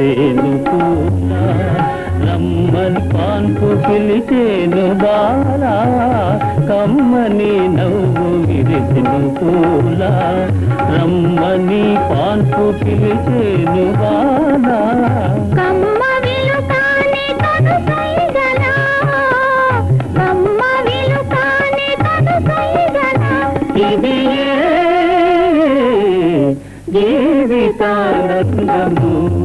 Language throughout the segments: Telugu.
విరిసేను పూల రమ్మని పాన్పు పిలిచేను బాలా కమ్మని నవ్వు విరిసిన పూల. రమ్మని పాన్పు పిలిచేను బాలా. కమ్మ విలుకాని తను సైగలా. కమ్మ విలుకాని తను సైగలా. ఇది జీవితానందము.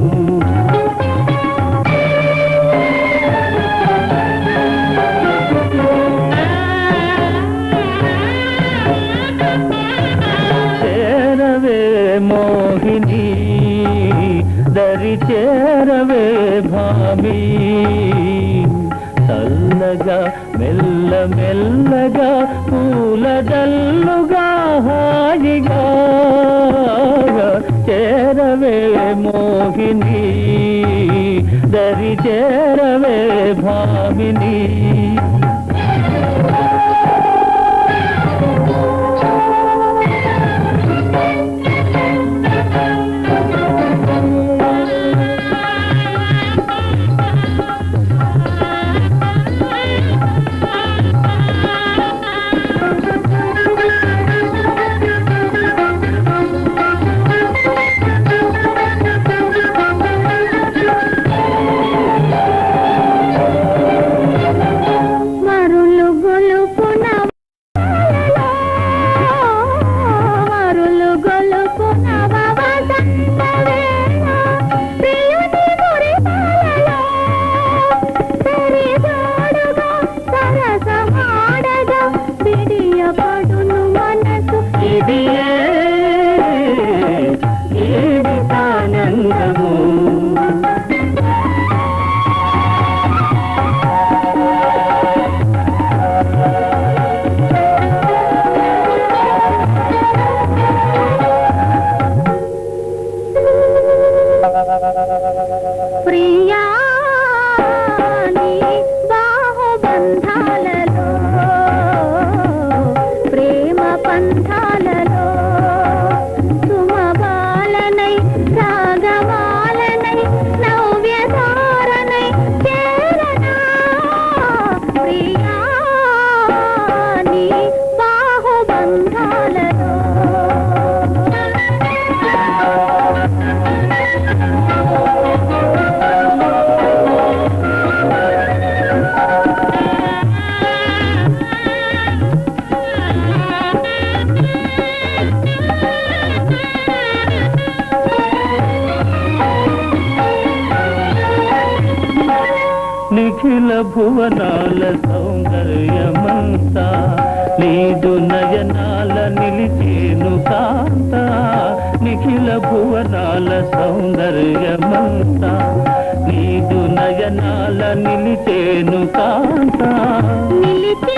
చేరవే భామి. చల్లగా మెల్ల మెల్లగా పూలదల్లుగా హాయిగా చేరవే మోహిని. దరి చేరవే భామిని. మనసు ఇది ఏ జీవితానందము ప్రియా నిఖిల భువనాల సౌందర్యమంతా నీదు నయనాల నిలిచేను కాంత నిఖిల భువనాల సౌందర్యమంతా నీదు నయనాల నిలిచేను కాంత నిలిచి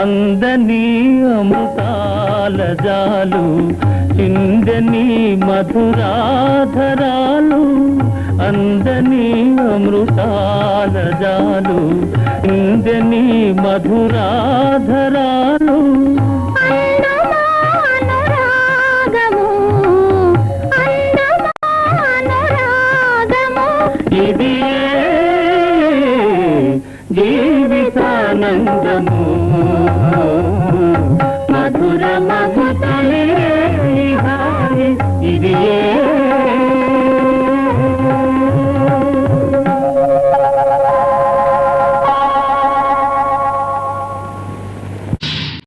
అందని అమృతాల జాలు చిందని మధురాధరాలు అందని అమృతాల జాలు చిందని మధురాధరాలు ఇది జీవితానందము. మధుర మధుతలే ఇది ఏ